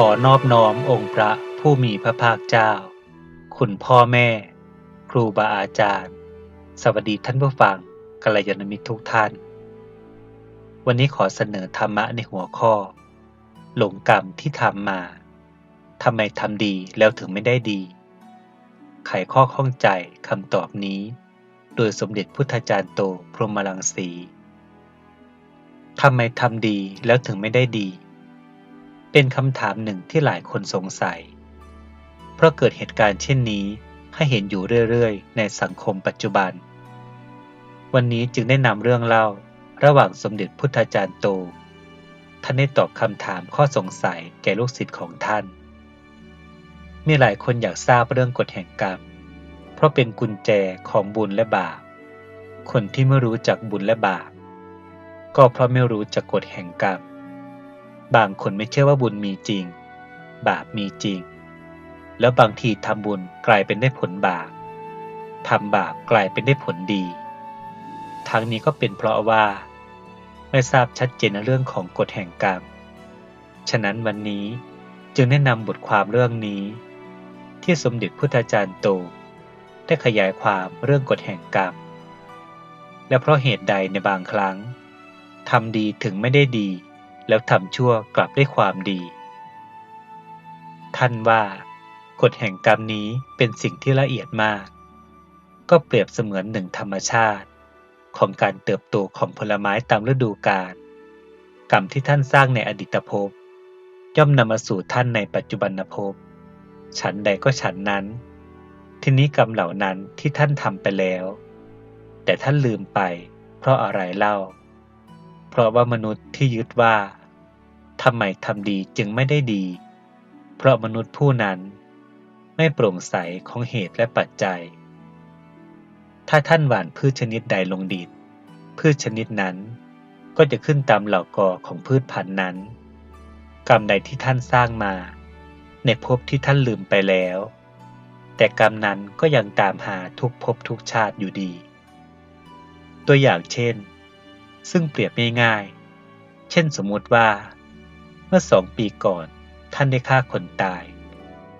ขอนอบน้อมองค์พระผู้มีพระภาคเจ้า คุณพ่อแม่ ครูบาอาจารย์ สวัสดีท่านผู้ฟังกัลยาณมิตรทุกท่าน วันนี้ขอเสนอธรรมะในหัวข้อ หลงกรรมที่ทำมาทำไมทำดีแล้วถึงไม่ได้ดี ไขข้อข้องใจคำตอบนี้ โดยสมเด็จพุทธจารย์โตพรหมรังสีทำไมทำดีแล้วถึงไม่ได้ดี เป็นคำถามหนึ่งที่หลายคนสงสัย เพราะเกิดเหตุการณ์เช่นนี้ให้เห็นอยู่เรื่อยๆ ในสังคมปัจจุบัน วันนี้จึงได้นำเรื่องเล่าระหว่างสมเด็จพุทธจารย์โต ท่านได้ตอบคำถามข้อสงสัยแก่ลูกศิษย์ของท่าน มีหลายคนอยากทราบเรื่องกฎแห่งกรรม เพราะเป็นกุญแจของบุญและบาป คนที่ไม่รู้จักบุญและบาป ก็เพราะไม่รู้จักกฎแห่งกรรม บางคนไม่เชื่อว่าบุญมีจริง บาปมีจริง แล้วบางทีทำบุญกลายเป็นได้ผลบาปทำบาปกลายเป็นได้ผลดี ทั้งนี้ก็เป็นเพราะว่า ไม่ทราบชัดเจนในเรื่องของกฎแห่งกรรม ฉะนั้นวันนี้จึงแนะนำบทความเรื่องนี้ ที่สมเด็จพุทธาจารย์โต ได้ขยายความเรื่องกฎแห่งกรรม และเพราะเหตุใดในบางครั้งทำดีถึงไม่ได้ดี แล้วทำชั่วกลับได้ความดี ท่านว่ากฎแห่งกรรมนี้เป็นสิ่งที่ละเอียดมาก ก็เปรียบเสมือนหนึ่งธรรมชาติ ของการเติบโตของผลไม้ตามฤดูกาลกรรมที่ท่านสร้างในอดีตภพ ย่อมนำมาสู่ท่านในปัจจุบันภพ ฉันใดก็ฉันนั้น ทีนี้กรรมเหล่านั้นที่ท่านทำไปแล้ว แต่ท่านลืมไป เพราะอะไรเล่า เพราะว่ามนุษย์ที่ยึดว่า ทำไมทำดีจึงไม่ได้ดี เพราะมนุษย์ผู้นั้น ไม่โปร่งใสของเหตุและปัจจัย ถ้าท่านหว่านพืชชนิดใดลงดินพืชชนิดนั้นก็จะขึ้นตามเหล่ากอของพืชพันธุ์นั้น กรรมใดที่ท่านสร้างมา ในภพที่ท่านลืมไปแล้ว แต่กรรมนั้นก็ยังตามหาทุกภพทุกชาติอยู่ดี ตัวอย่างเช่น ซึ่งเปรียบง่ายๆ เช่นสมมติว่า เมื่อสองปีก่อนท่านได้ฆ่าคนตาย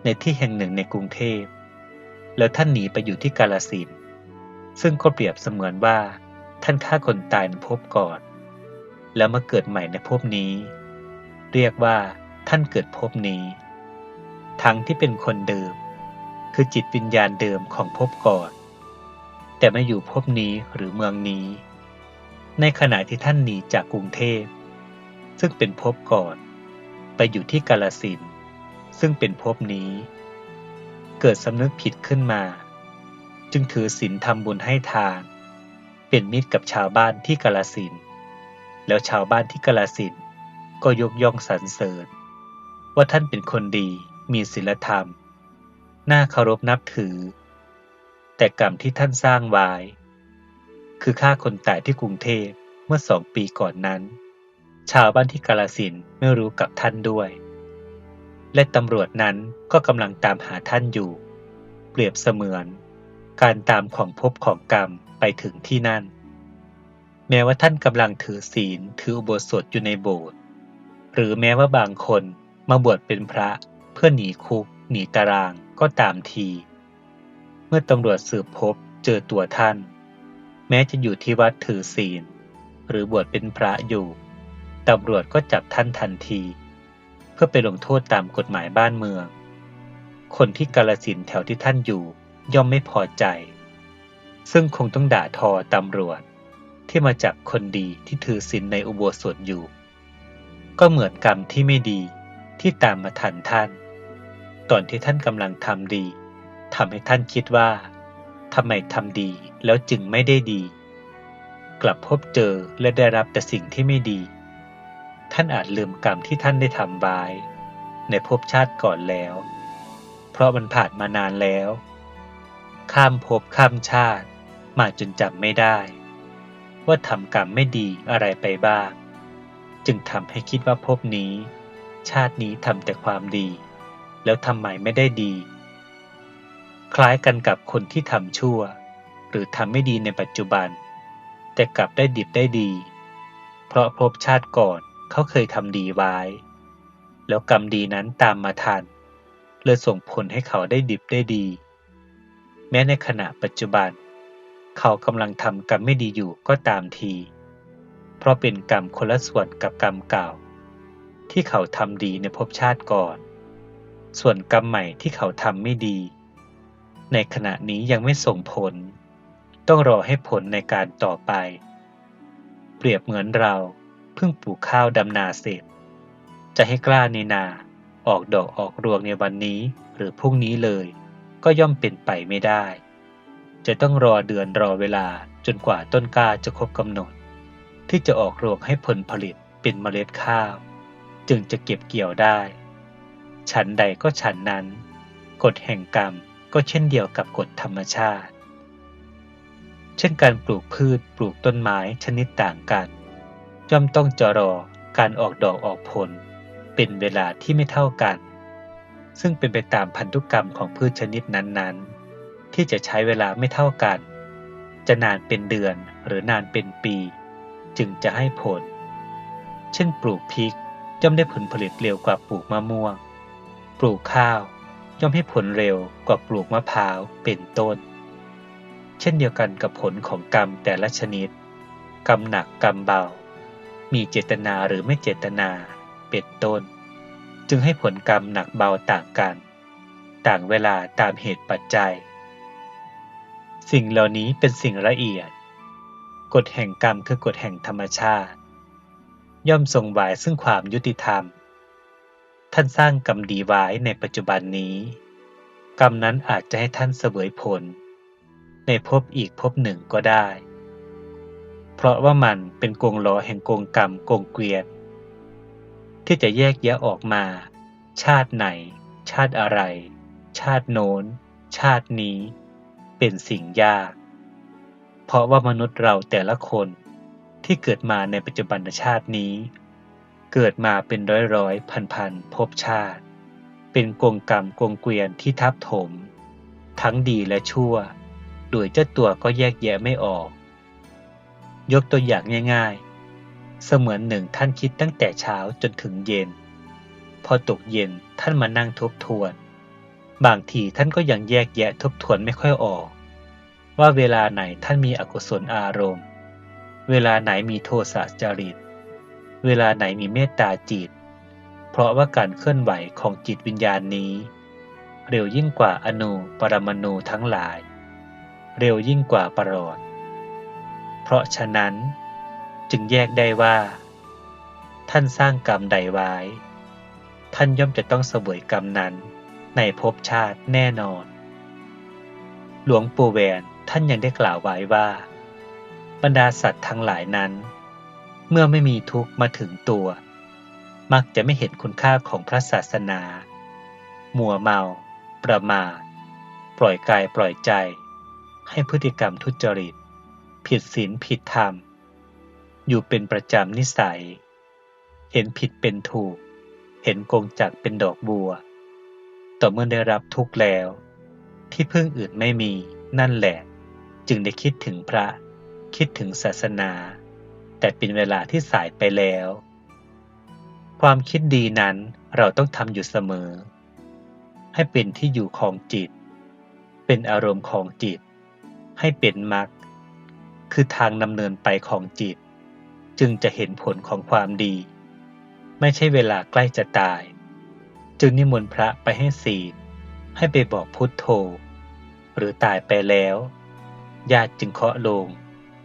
ในที่แห่งหนึ่งในกรุงเทพ แล้วท่านหนีไปอยู่ที่กาลสินซึ่งก็เปรียบเสมือนว่าท่านฆ่าคนตายในภพก่อน แล้วมาเกิดใหม่ในภพนี้ เรียกว่าท่านเกิดภพนี้ ทั้งที่เป็นคนเดิม คือจิตวิญญาณเดิมของภพก่อน แต่มาอยู่ภพนี้หรือเมืองนี้ ในขณะที่ท่านหนีจากกรุงเทพ ซึ่งเป็นภพก่อน ไปอยู่ที่กาลสินซึ่งเป็นภพนี้ เกิดสำนึกผิดขึ้นมา จึงถือศีลทำบุญให้ทาน เป็นมิตรกับชาวบ้านที่กาลสินแล้วชาวบ้านที่กาลสินก็ยกย่องสรรเสริญ ว่าท่านเป็นคนดีมีศีลธรรม น่าเคารพนับถือ แต่กรรมที่ท่านสร้างไว้ คือฆ่าคนตายที่กรุงเทพเมื่อสองปีก่อนนั้น ชาวบ้านที่กาลสินไม่รู้กับท่านด้วย และตำรวจนั้นก็กำลังตามหาท่านอยู่ เปรียบเสมือน การตามของภพของกรรมไปถึงที่นั่น แม้ว่าท่านกำลังถือศีลถืออุโบสถอยู่ในโบสถ์หรือแม้ว่าบางคนมาบวชเป็นพระเพื่อหนีคุก หนีตารางก็ตามที เมื่อตำรวจสืบพบเจอตัวท่าน แม้จะอยู่ที่วัดถือศีล หรือบวชเป็นพระอยู่ ตำรวจก็จับท่านทันที เพื่อไปลงโทษตามกฎหมายบ้านเมือง คนที่กาลสินแถวที่ท่านอยู่ย่อมไม่พอใจ ซึ่งคงต้องด่าทอตำรวจที่มาจับคนดีที่ถือศีลในอุโบสถอยู่ ก็เหมือนกรรมที่ไม่ดีที่ตามมาทันท่าน ตอนที่ท่านกำลังทำดีทำให้ท่านคิดว่าทำไมทำดีแล้วจึงไม่ได้ดี กลับพบเจอและได้รับแต่สิ่งที่ไม่ดี ท่านอาจลืมกรรมที่ท่านได้ทำไว้ในภพชาติก่อนแล้ว เพราะมันผ่านมานานแล้ว ข้ามภพข้ามชาติมาจนจำไม่ได้ ว่าทำกรรมไม่ดีอะไรไปบ้าง จึงทำให้คิดว่าภพนี้ ชาตินี้ทำแต่ความดี แล้วทำไมไม่ได้ดี คล้ายกันกับคนที่ทำชั่ว หรือทำไม่ดีในปัจจุบัน แต่กลับได้ดิบได้ดี เพราะภพชาติก่อน เขาเคยทำดีไว้ แล้วกรรมดีนั้นตามมาทันเลยส่งผลให้เขาได้ดิบได้ดี แม้ในขณะปัจจุบัน เขากำลังทำกรรมไม่ดีอยู่ก็ตามที เพราะเป็นกรรมคนละส่วนกับกรรมเก่า ที่เขาทำดีในภพชาติก่อน ส่วนกรรมใหม่ที่เขาทำไม่ดี ในขณะนี้ยังไม่ส่งผล ต้องรอให้ผลในการต่อไป เปรียบเหมือนเรา เพิ่งปลูกข้าวดำนาเสร็จ จะให้กล้าในนาออกดอกออกรวงในวันนี้หรือพรุ่งนี้เลย ก็ย่อมเป็นไปไม่ได้ จะต้องรอเดือนรอเวลาจนกว่าต้นกล้าจะครบกำหนด ที่จะออกรวงให้ผลผลิตเป็นเมล็ดข้าว จึงจะเก็บเกี่ยวได้ ฉันใดก็ฉันนั้น กฎแห่งกรรมก็เช่นเดียวกับกฎธรรมชาติ เช่นการปลูกพืชปลูกต้นไม้ชนิดต่างกัน ย่อมต้องจรอการออกดอกออกผล เป็นเวลาที่ไม่เท่ากัน ซึ่งเป็นไปตามพันธุกรรมของพืชชนิดนั้นๆ ที่จะใช้เวลาไม่เท่ากัน จะนานเป็นเดือนหรือนานเป็นปี จึงจะให้ผล เช่นปลูกพริกย่อมได้ผลผลิตเร็วกว่าปลูกมะม่วง ปลูกข้าว ย่อมให้ผลเร็วกว่าปลูกมะพร้าวเป็นต้น เช่นเดียวกันกับผลของกรรมแต่ละชนิด กรรมหนักกรรมเบา มีเจตนาหรือไม่เจตนาเป็นต้น จึงให้ผลกรรมหนักเบาต่างกัน ต่างเวลาตามเหตุปัจจัย สิ่งเหล่านี้เป็นสิ่งละเอียด กฎแห่งกรรมคือกฎแห่งธรรมชาติ ย่อมทรงไว้ซึ่งความยุติธรรม ท่านสร้างกรรมดีไว้ในปัจจุบันนี้ กรรมนั้นอาจจะให้ท่านเสวยผล ในภพอีกภพหนึ่งก็ได้ เพราะว่ามันเป็นกงล้อแห่งกงกรรมกงเกวียนที่จะแยกแยะออกมา ชาติไหน ชาติอะไร ชาติโน้น ชาตินี้ เป็นสิ่งยาก เพราะว่ามนุษย์เราแต่ละคนที่เกิดมาในปัจจุบันชาตินี้ เกิดมาเป็นร้อยร้อยพันพันภพชาติ เป็นกงกรรมกงเกวียนที่ทับถม ทั้งดีและชั่ว โดยเจ้าตัวก็แยกแยะไม่ออก ยกตัวอย่างง่าย ๆ เสมือนหนึ่งท่านคิดตั้งแต่เช้าจนถึงเย็น พอตกเย็นท่านมานั่งทบทวน บางทีท่านก็ยังแยกแยะทบทวนไม่ค่อยออก ว่าเวลาไหนท่านมีอกุศลอารมณ์ เวลาไหนมีโทสะจริต เวลาไหนมีเมตตาจิต เพราะว่าการเคลื่อนไหวของจิตวิญญาณนี้ เร็วยิ่งกว่าอนุปรมาณูทั้งหลาย เร็วยิ่งกว่าปรอด เพราะฉะนั้น จึงแยกได้ว่า ท่านสร้างกรรมใดไว้ ท่านย่อมจะต้องเสวยกรรมนั้นในภพชาติแน่นอน หลวงปู่แวนท่านยังได้กล่าวไว้ว่า บรรดาสัตว์ทั้งหลายนั้น เมื่อไม่มีทุกข์มาถึงตัว มักจะไม่เห็นคุณค่าของพระศาสนา มัวเมา ประมาทปล่อยกายปล่อยใจ ให้พฤติกรรมทุจริต ผิดศีลผิดธรรม อยู่เป็นประจำนิสัย เห็นผิดเป็นถูก เห็นกงจักเป็นดอกบัว ต่อเมื่อได้รับทุกข์แล้ว ที่พึ่งอื่นไม่มีนั่นแหละ จึงได้คิดถึงพระ คิดถึงศาสนา แต่เป็นเวลาที่สายไปแล้ว ความคิดดีนั้นเราต้องทำอยู่เสมอ ให้เป็นที่อยู่ของจิต เป็นอารมณ์ของจิต ให้เป็นมรรค คือทางดำเนินไปของจิต จึงจะเห็นผลของความดี ไม่ใช่เวลาใกล้จะตาย จึงนิมนต์พระไปให้ศีลให้ไปบอกพุทโธ หรือตายไปแล้ว ญาติจึงเคาะลง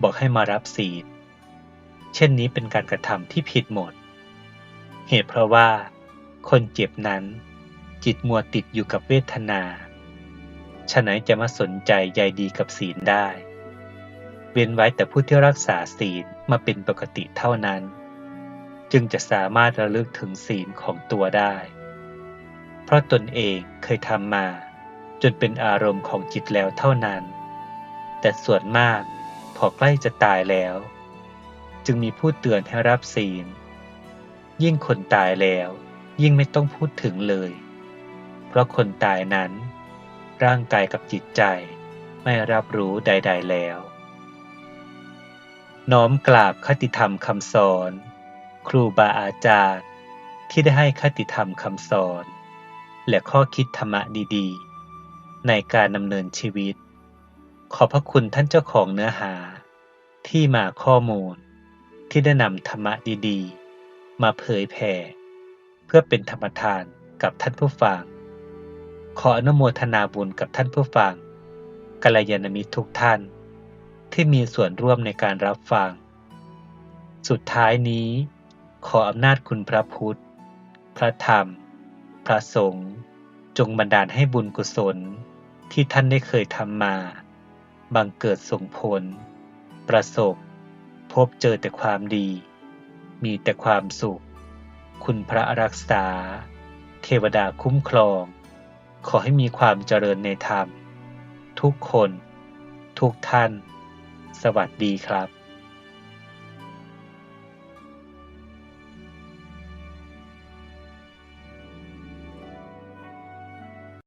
บอกให้มารับศีลเช่นนี้เป็นการกระทำที่ผิดหมด เหตุเพราะว่า คนเจ็บนั้น จิตมัวติดอยู่กับเวทนาฉะไหนจะมาสนใจใยดีกับศีลได้ เว้นไว้แต่ผู้ที่รักษาศีลมาเป็นปกติเท่านั้น จึงจะสามารถระลึกถึงศีลของตัวได้ เพราะตนเองเคยทำมา จนเป็นอารมณ์ของจิตแล้วเท่านั้น แต่ส่วนมากพอใกล้จะตายแล้ว จึงมีผู้เตือนให้รับศีล ยิ่งคนตายแล้ว ยิ่งไม่ต้องพูดถึงเลย เพราะคนตายนั้น ร่างกายกับจิตใจไม่รับรู้ใด ๆแล้ว น้อมกราบคติธรรมคำสอน ครูบาอาจารย์ ที่ได้ให้คติธรรมคำสอน และข้อคิดธรรมะดีๆ ในการดำเนินชีวิต ขอพระคุณท่านเจ้าของเนื้อหา ที่มาข้อมูล ที่ได้นำธรรมะดีๆ มาเผยแผ่ เพื่อเป็นธรรมทานกับท่านผู้ฟัง ขออนุโมทนาบุญกับท่านผู้ฟังกัลยาณมิตรทุกท่าน ที่มีส่วนร่วมในการรับฟัง สุดท้ายนี้ ขออำนาจคุณพระพุทธ พระธรรม พระสงฆ์จงบันดาลให้บุญกุศลที่ท่านได้เคยทำมา บังเกิดส่งผล ประสบ พบเจอแต่ความดี มีแต่ความสุข คุณพระรักษา เทวดาคุ้มครอง ขอให้มีความเจริญในธรรม ทุกคน ทุกท่าน สวัสดีครับ